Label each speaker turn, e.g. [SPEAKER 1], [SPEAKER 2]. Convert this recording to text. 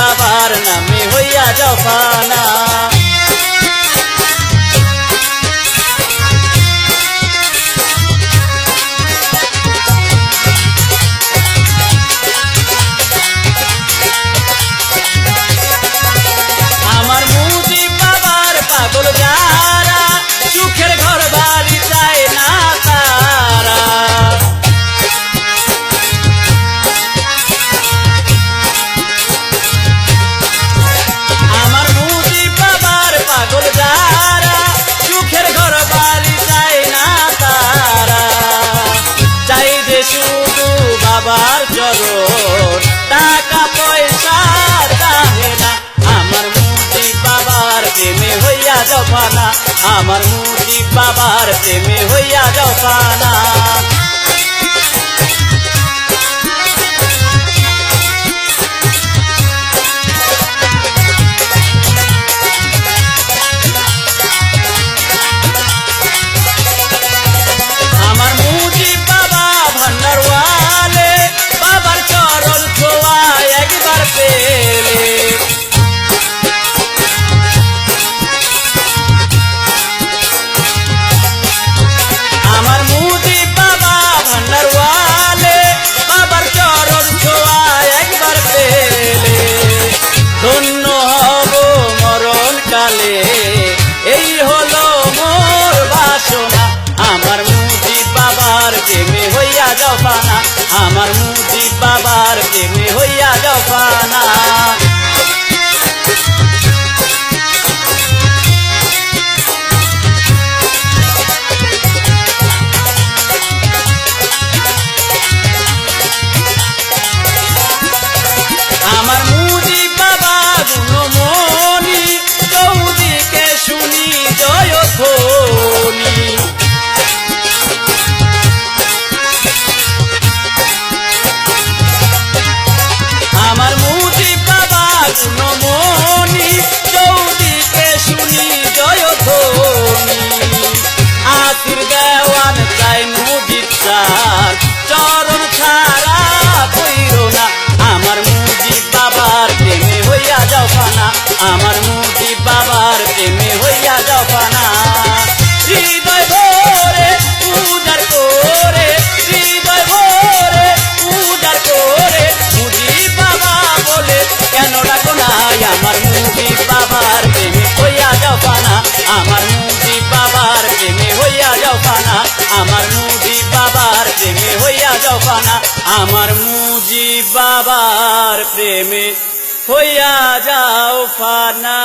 [SPEAKER 1] बाबा Varna में होया जफाना। যাও পানা আমার মুদি বাবার প্রেমে হইয়া যাও পানা যাও পানা। আমার মুদি বাবার প্রেমে হইয়া যাও পানা। আমার মুজি বাবার প্রেমে হইয়া জফানা আমার মুজি বাবার প্রেমে হইয়া যাও ফানা।